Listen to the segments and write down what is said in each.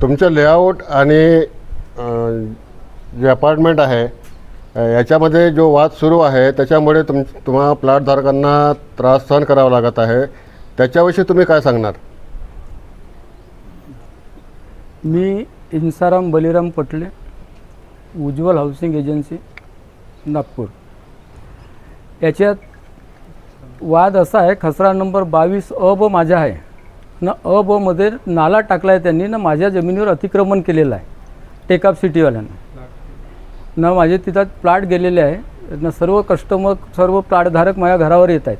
तुमचं लेआउट आणि जे अपार्टमेंट आहे याच्यामध्ये जो वाद सुरू आहे त्याच्यामुळे तुम तुम्हाला प्लॉटधारकांना त्रास सहन करावा लागत आहे. त्याच्याविषयी तुम्ही काय सांगणार? मी इंसाराम बलिराम पटले उज्ज्वल हाऊसिंग एजन्सी नागपूर. याच्यात वाद असा आहे खसरा नंबर बावीस अ ब माझा आहे. न अ ब मध्ये नाला टाकला आहे त्यांनी ना माझ्या जमिनीवर अतिक्रमण केलेलं आहे टेकअप सिटीवाल्यांना न माझे तिथं प्लॉट गेलेले आहे न सर्व कस्टमर सर्व प्लॉटधारक माझ्या घरावर येत आहेत.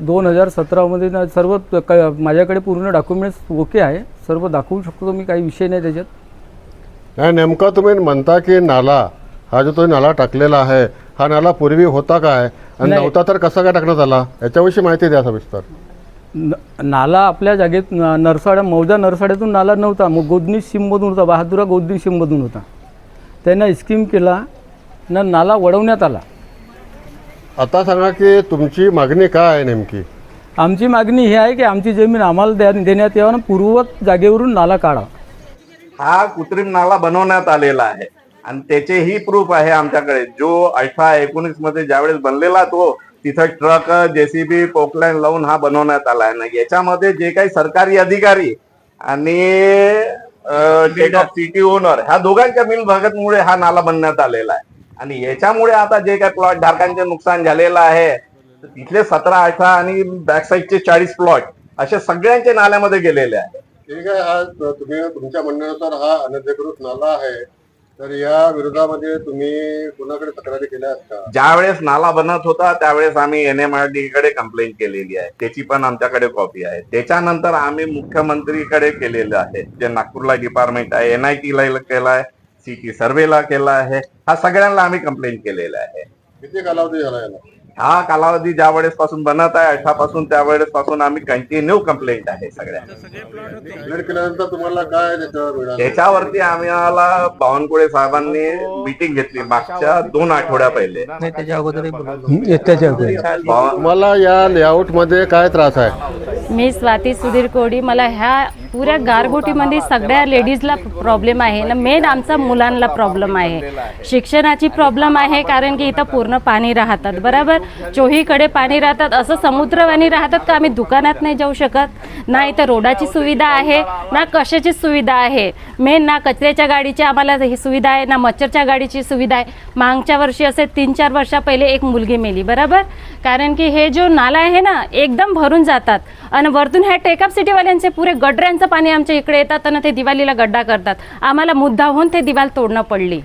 दोन हजार सतरामध्ये ना सर्व क माझ्याकडे पूर्ण डॉक्युमेंट्स ओके आहे सर्व दाखवू शकतो मी काही विषय नाही त्याच्यात. नाही नेमका तुम्ही म्हणता की नाला हा जो तुम्ही नाला टाकलेला आहे हा नाला पूर्वी होता काय? आणि. नव्हता तर कसा काय टाकण्यात आला? याच्याविषयी माहिती द्या सविस्तर. न नाला आपल्या जागेत न- नरसाड्या मौजा नरसाड्यातून नाला नव्हता. मग गोदनी सीममधून होता बहादुरा गोदनी सीममधून होता. त्यांना स्कीम केला न नाला वळवण्यात आला. आता सांगा की तुमची मागणी काय आहे नेमकी? आमची मागणी ही आहे की आमची जमीन आम्हाला द्या देण्यात यावं आणि पूर्ववत जागेवरून नाला काढा हा कृत्रिम नाला बनवण्यात आलेला आहे. आणि त्याचेही प्रूफ आहे आमच्याकडे. जो अठरा एकोणीसमध्ये ज्यावेळेस बनलेला तो तिथं ट्रक जेसीबी पोकलाईन लावून हा बनवण्यात आला आहे. ना याच्यामध्ये जे काही सरकारी अधिकारी आणि सिटी ओनर ह्या दोघांच्या मिलभगतमुळे हा नाला बनण्यात आलेला आहे. आणि याच्यामुळे आता जे काही प्लॉट धारकांचे नुकसान झालेलं आहे तिथले सतरा अठरा आणि बॅकसाईडचे चाळीस प्लॉट असे सगळ्यांचे नाल्यामध्ये गेलेले आहे. ठीक आहे हा तुम्ही तुमच्या म्हणण्यानुसार हा अनधिकृत नाला आहे. तर या विरोधामध्ये तुम्ही कुणाकडे तक्रारी केल्या आहेत का ज्या वेळेस नाला बनत होता त्यावेळेस आम्ही एन एम आर डी कडे कंप्लेंट केलेली आहे. त्याची पण आमच्याकडे कॉपी आहे. त्याच्यानंतर आम्ही मुख्यमंत्रीकडे केलेलं आहे. जे नागपूरला डिपार्टमेंट आहे एन आय टी ला केला आहे सिटी सर्वेला केला आहे. हा सगळ्यांना आम्ही कंप्लेंट केलेला आहे. किती कालावधी झाला याला? हा कालावधी ज्या वेळेस पासून बनत आहे अठरा पासून त्यावेळेस पासून आम्ही कंटिन्यू कंप्लेंट आहे सगळ्या केल्यानंतर तुम्हाला काय त्याच्यावरती आम्हाला बावनकुळे साहेबांनी मीटिंग घेतली मागच्या दोन आठवड्या पहिले. तुम्हाला या लेआउटमध्ये काय त्रास आहे? मी स्वाती सुधीर कोडी मला ह्या पुऱ्या गारगोटीमध्ये सगळ्या लेडीजला प्रॉब्लेम आहे. ना मेन आमचा मुलांना प्रॉब्लेम आहे. शिक्षणाची प्रॉब्लेम आहे कारण की इथं पूर्ण पाणी राहतात. बरोबर? चोहीकडे पाणी राहतात. असं समुद्रवाणी राहतात का आम्ही दुकानात नाही जाऊ शकत? ना इथं रोडाची सुविधा आहे ना कशाची सुविधा आहे? मेन ना कचऱ्याच्या गाडीची आम्हाला ही सुविधा आहे ना मच्छरच्या गाडीची सुविधा आहे. मागच्या वर्षी असे तीन चार वर्षा पहिले एक मुलगी मेली. बरोबर? कारण की हे जो नाला आहे ना एकदम भरून जातात. आणि वरतून ह्या टेकअप सिटीवाल्यांचे पुरे गडऱ्यांचं पाणी आमच्या इकडे येतात आणि ते दिवाळीला गड्डा करतात. आम्हाला मुद्दा होऊन ते दिवाल तोडणं पडली.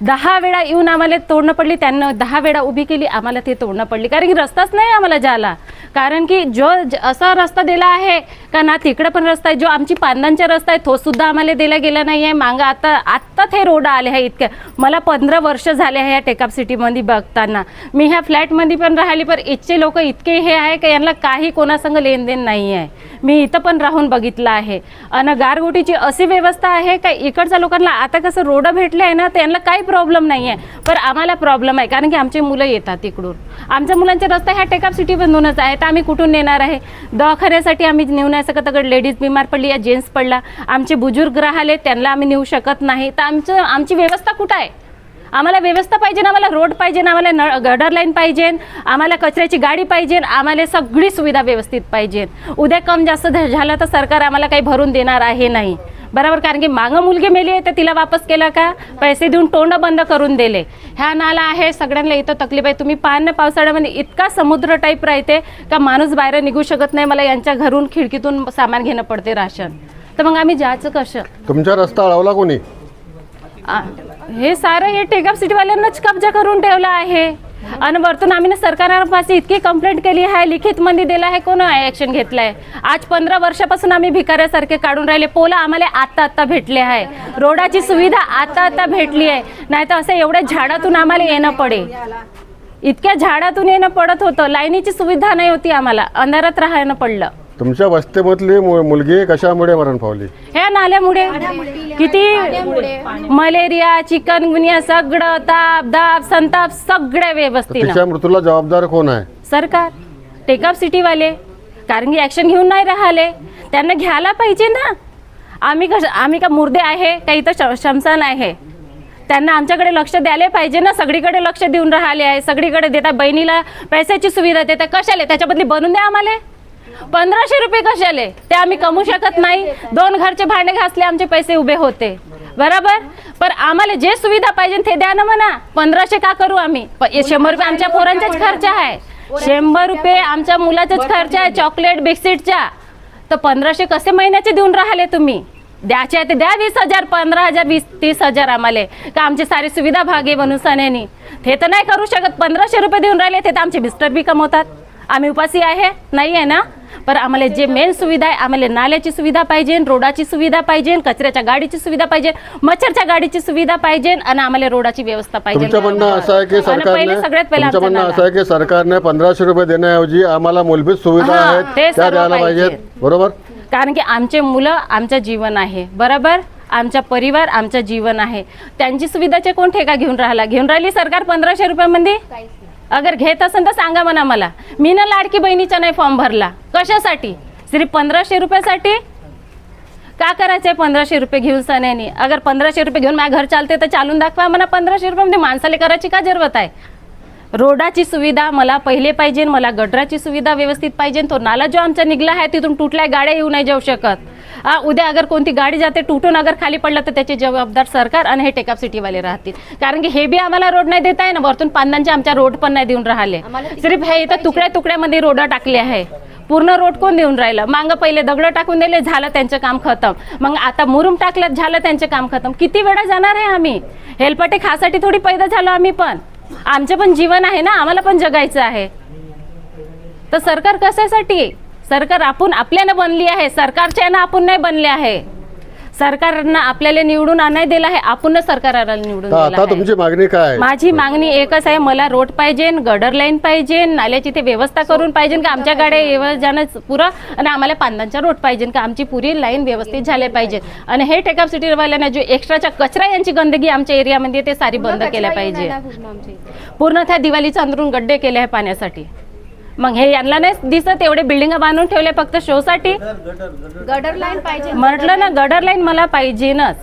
दहा वेळा येऊन आम्हाला तोडणं पडली त्यांना दहा वेळा उभी केली आम्हाला ते तोडणं पडली. कारण की रस्ताच नाही आम्हाला जायला. कारण की जो असा रस्ता दिला आहे का ना तिकडं पण रस्ता आहे जो आमची पांदांचा रस्ता आहे तो सुद्धा आम्हाला दिला गेला नाही आहे मागं आता आत आत्ता हे रोड आले आहे इतक्या मला पंधरा वर्ष झाले आहे या टेकअप सिटीमध्ये बघताना. मी ह्या फ्लॅटमध्ये पण राहिली पण इथचे लोक इतके हे आहे का यांना काही कोणासंग लेनदेन नाही आहे. मी इथं पण राहून बघितलं आहे. आणि गारगोटीची अशी व्यवस्था आहे का इकडच्या लोकांना आता कसं रोडं भेटले आहे ना त्यांना काही प्रॉब्लेम नाही आहे. पण आम्हाला प्रॉब्लेम आहे कारण की आमचे मुलं येतात तिकडून आमच्या मुलांचे रस्ता ह्या टेकअप सिटीमधूनच आहे तर आम्ही कुठून नेणार आहे? दवाखान्यासाठी आम्ही नेऊ नाही शकत. अगर लेडीज बिमार पडली या जेंट्स पडला आमचे बुजुर्ग राहिले त्यांना आम्ही नेऊ शकत नाही. तर आमचं आमची व्यवस्था कुठं आहे? आम्हाला व्यवस्था पाहिजे आम्हाला रोड पाहिजे आम्हाला न गडर लाईन पाहिजे आम्हाला कचऱ्याची गाडी पाहिजे आम्हाला सगळी सुविधा व्यवस्थित पाहिजे. उद्या कम जास्त झालं तर सरकार आम्हाला काही भरून देणार आहे नाही. बरोबर? कारण की मागं मुलगी मेली आहे तर तिला वापस केलं का? पैसे देऊन तोंड बंद करून दिले. ह्या नाला आहे सगळ्यांना इथं तकलीफ आहे. तुम्ही पान पावसाळ्यामध्ये म्हणजे इतका समुद्र टाईप राहते का माणूस बाहेर निघू शकत नाही. मला यांच्या घरून खिडकीतून सामान घेणं पडते राशन. तर मग आम्ही जायचं कसं? तुमचा रस्ता अडवला कोणी? आ, हे सारं हे टेकअप सिटीवाल्यांनाच कब्जा करून ठेवला आहे. आणि वरतून आम्ही ना इतकी कंप्लेंट केली आहे लिखित मध्ये दिलं आहे कोण ऍक्शन घेतलंय? आज पंधरा वर्षापासून आम्ही भिकाऱ्यासारखे काढून राहिले. पोलं आम्हाला आता आता भेटले आहे. रोडाची सुविधा आता आता भेटली आहे. नाही तर असं एवढ्या झाडातून आम्हाला येणं पडे. इतक्या झाडातून येणं पडत होतं. लाईनीची सुविधा नाही होती आम्हाला. अंधारात राहणं पडलं. तुमच्या वस्तीमधली मु- मुलगी कशामुळे मरण पावली? ह्या नाल्यामुळे. किती मलेरिया चिकनगुनिया सगळं ताप दाप संताप सगळ्या तर व्यवस्थित तिच्या मृत्यूला जबाबदार कोण आहे? सरकार टेकअप सिटीवाले कारण की ॲक्शन घेऊन नाही राहिले. त्यांना घ्यायला पाहिजे ना. आम्ही कश आम्ही का मुर्दे आहे का इथं श- शमशान आहे? त्यांना आमच्याकडे लक्ष द्यायला पाहिजे ना. सगळीकडे लक्ष देऊन राहिले आहे. सगळीकडे देतात बहिणीला पैशाची सुविधा देतात कशाले? त्याच्याबदली बनवून द्या आम्हाला. पंधराशे रुपये कशाले? ते आम्ही कमवू शकत नाही. दोन घरचे भांडे घासले आमचे पैसे उभे होते. बरोबर? पण आम्हाला जे सुविधा पाहिजे ते द्या ना म्हणा. पंधराशे का करू आम्ही? शंभर रुपये आमच्या पोरांचाच खर्च आहे. शंभर रुपये आमच्या मुलाचाच खर्च आहे चॉकलेट बिस्किटचा तर पंधराशे कसे महिन्याचे देऊन राहिले तुम्ही? द्यायचे आहे ते द्या वीस हजार पंधरा हजार वीस तीस हजार आम्हाला. का आमची सारी सुविधा भागे बनून सण्यानी? ते तर नाही करू शकत. पंधराशे रुपये देऊन राहिले ते तर आमचे मिस्टर बी कमवतात. आम्ही उपासी आहे नाही आहे ना? पण आम्हाला जे मेन सुविधा आहे आम्हाला नाल्याची सुविधा पाहिजे रोडाची सुविधा पाहिजे कचऱ्याच्या गाडीची सुविधा पाहिजे मच्छरच्या गाडीची सुविधा पाहिजे आणि आम्हाला रोडाची व्यवस्था पाहिजे. तुमचं म्हणणं असं आहे की सरकारने पहिले सगळ्यात पहिले म्हणणं. असं आहे की सरकारने पंधराशे रुपये देण्याऐवजी आम्हाला मूलभूत सुविधा आहेत ते त्या सर्व द्यायला पाहिजे. पाहिजेत. बरोबर? कारण की आमचे मुलं आमचं जीवन आहे बरोबर? आमचा परिवार आमचं जीवन आहे. त्यांची सुविधाचे कोण ठेका घेऊन राहिला? घेऊन राहिली सरकार पंधराशे रुपयामध्ये? अगर घेत असेल तर सांगा म्हणा मला. मी ना लाडकी बहिणीचा नाही फॉर्म भरला. कशासाठी? सिर्फ पंधराशे रुपयासाठी? का करायचंय पंधराशे रुपये घेऊन सण्यानी? अगर पंधराशे रुपये घेऊन माझ्या घर चालते तर चालून दाखवा मला पंधराशे रुपयामध्ये माणसाला करायची का जरूरत आहे? रोडाची सुविधा मला पहिले पाहिजे मला गटराची सुविधा व्यवस्थित पाहिजे तो नाला जो आमचा निघला आहे तिथून तुटल्या गाड्या येऊ नाही जाऊ शकत. उद्या अगर कोणती गाडी जाते तुटून अगर खाली पडलं तर त्याचे जबाबदार सरकार आणि हे टेकअप सिटीवाले राहतील. कारण की हे बी आम्हाला रोड नाही देत आहे ना वरतून पांदांचे आमच्या रोड पण नाही देऊन राहिले. सिर्फ हे इथं तुकड्या तुकड्यामध्ये रोड टाकले आहे. पूर्ण रोड कोण देऊन राहिलं? मागं पहिले दगड टाकून दिले झालं त्यांचं काम खतम. मग आता मुरुम टाकलं झालं त्यांचं काम खतम. किती वेळा जाणार आहे आम्ही? हेलपाटे खासाठी थोडी पैदा झालो आम्ही पण. आमचं पण जीवन आहे ना आम्हाला पण जगायचं आहे. तर सरकार कशासाठी? सरकार आपण आपल्यानं बनली आहे सरकारच्या ना आपण नाही बनले आहे. सरकारनं आपल्याला निवडून आणाय दिलं आहे आपणच सरकारला निवडून तर दिलं आता आहे. तुमची मागणी काय? आहे माझी मागणी एकच आहे मला रोड पाहिजे गडर लाईन पाहिजे नाल्याची ते व्यवस्था करून पाहिजे का आमच्या गाड्या येवं जाणं पुरं आणि आम्हाला पांदांचा रोड पाहिजे का आमची पुरी लाईन व्यवस्थित झाले पाहिजे. आणि हे टेकअप सिटीवाल्यांना जो एक्स्ट्राचा कचरा यांची गंदगी आमच्या एरियामध्ये ते सारी बंद केल्या पाहिजे. पूर्ण त्या दिवाळीच्या अंदरून गड्डे केले आहे पाण्यासाठी. मग हे यांना नाही दिसत एवढे बिल्डिंग बांधून ठेवले फक्त शोसाठी. गटर लाईन पाहिजे. म्हटलं ना गडर लाईन मला पाहिजेनच.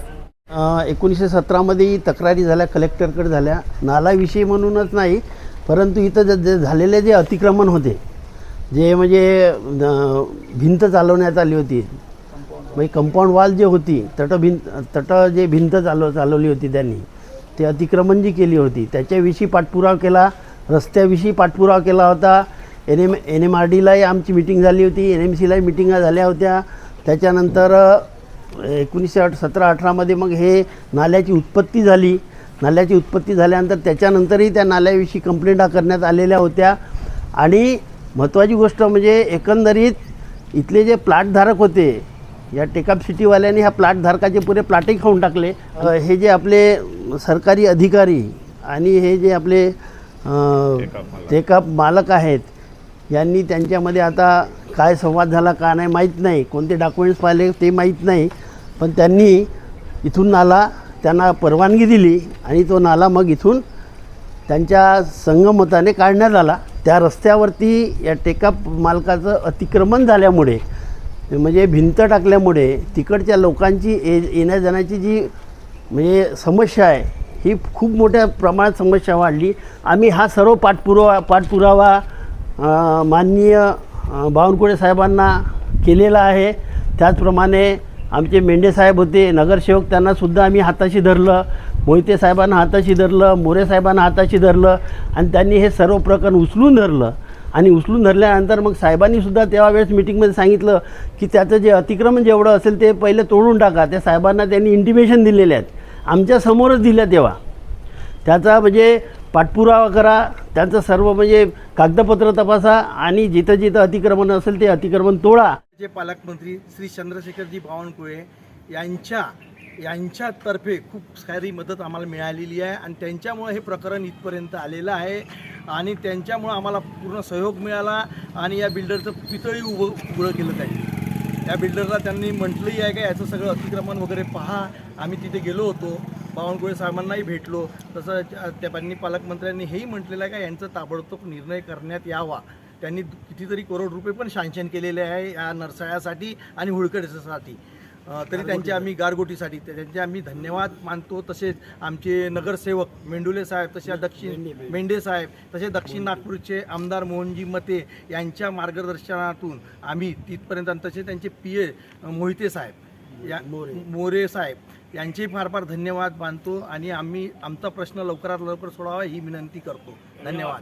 एकोणीसशे सतरामध्ये तक्रारी झाल्या कलेक्टरकडे झाल्या. नालाविषयी म्हणूनच नाही परंतु इथं जे- झालेले जे अतिक्रमण होते जे म्हणजे भिंत चालवण्यात आली होती. म्हणजे कंपाऊंड वॉल जे होती तट भिंत तट जे भिंत चालव चालवली होती त्यांनी ते अतिक्रमण जी केली होती त्याच्याविषयी पाठपुरावा केला रस्त्याविषयी पाठपुरावा केला होता. N M N M R डीलाही आमची मिटिंग झाली होती एन एम सीलाही मिटिंगा झाल्या होत्या. त्याच्यानंतर एकोणीसशे अठ सतरा अठरामध्ये मग हे नाल्याची उत्पत्ती झाली. नाल्याची उत्पत्ती झाल्यानंतर त्याच्यानंतरही त्या नाल्याविषयी कंप्लेंटा करण्यात आलेल्या होत्या. आणि महत्त्वाची गोष्ट म्हणजे एकंदरीत इथले जे प्लॅटधारक होते या टेकअप सिटीवाल्यांनी ह्या प्लॅटधारकाचे पुरे प्लॅटही खाऊन टाकले. हे जे आपले सरकारी अधिकारी आणि हे जे आपले टेकअप मालक आहेत यांनी त्यांच्यामध्ये आता काय संवाद झाला का नाही माहीत नाही. कोणते डॉक्युमेंट्स पाहिले ते माहीत नाही. पण त्यांनी इथून नाला त्यांना परवानगी दिली आणि तो नाला मग इथून त्यांच्या संगमताने काढण्यात आला. त्या रस्त्यावरती या टेका मालकाचं अतिक्रमण झाल्यामुळे म्हणजे भिंत टाकल्यामुळे तिकडच्या लोकांची ये येण्या जाण्याची जी म्हणजे समस्या आहे ही खूप मोठ्या प्रमाणात समस्या वाढली. आम्ही हा सर्व पाठपुरावा पाठपुरावा माननीय बावनकुळे साहेबांना केलेला आहे. त्याचप्रमाणे आमचे मेंढे साहेब होते नगरसेवक त्यांनासुद्धा आम्ही हाताशी धरलं. मोहिते साहेबांना हाताशी धरलं मोरे साहेबांना हाताशी धरलं आणि त्यांनी हे सर्व प्रकरण उचलून धरलं. आणि उचलून धरल्यानंतर मग साहेबांनीसुद्धा त्यावेळेस मिटिंगमध्ये सांगितलं की त्याचं जे अतिक्रमण जेवढं असेल ते पहिले तोडून टाका. त्या साहेबांना त्यांनी इंटिमेशन दिलेले आहेत. आमच्यासमोरच दिल्या तेव्हा. त्याचा म्हणजे पाठपुरावा करा. त्यांचं सर्व म्हणजे कागदपत्र तपासा आणि जिथं जिथं अतिक्रमण असेल ते अतिक्रमण तोडा. जे पालकमंत्री श्री चंद्रशेखरजी बावनकुळे यांच्या यांच्यातर्फे खूप सारी मदत आम्हाला मिळालेली आहे आणि त्यांच्यामुळे हे प्रकरण इथपर्यंत आलेलं आहे आणि त्यांच्यामुळं आम्हाला पूर्ण सहयोग मिळाला आणि या बिल्डरचं पितळी उभं उघडं केलं पाहिजे या बिल्डरला त्यांनी म्हटलंही आहे का याचं सगळं अतिक्रमण वगैरे पहा. आम्ही तिथे गेलो होतो. बावनकुळे साहेबांनाही भेटलो. तसं त्या त्यांनी पालकमंत्र्यांनी हेही म्हटलेलं आहे का यांचं ताबडतोब निर्णय करण्यात यावा. त्यांनी कितीतरी करोड रुपये पण शांक्शन केलेले आहे या नरसाळ्यासाठी आणि हुळकड्यासाठी अ, तरी त्यांचे आम्ही गारगोटीसाठी त्यांचे आम्ही धन्यवाद मानतो. तसेच आमचे नगरसेवक मेंडुले साहेब तसे दक्षिण मेंढे साहेब तसे दक्षिण नागपूरचे आमदार मोहनजी मते यांच्या मार्गदर्शनातून आम्ही तिथपर्यंत तसे त्यांचे पी ए मोहिते साहेब या मोरे. साहेब यांचे फार फार धन्यवाद मानतो आणि आम्ही आमचा प्रश्न लवकरात लवकर सोडावा ही विनंती करतो. धन्यवाद.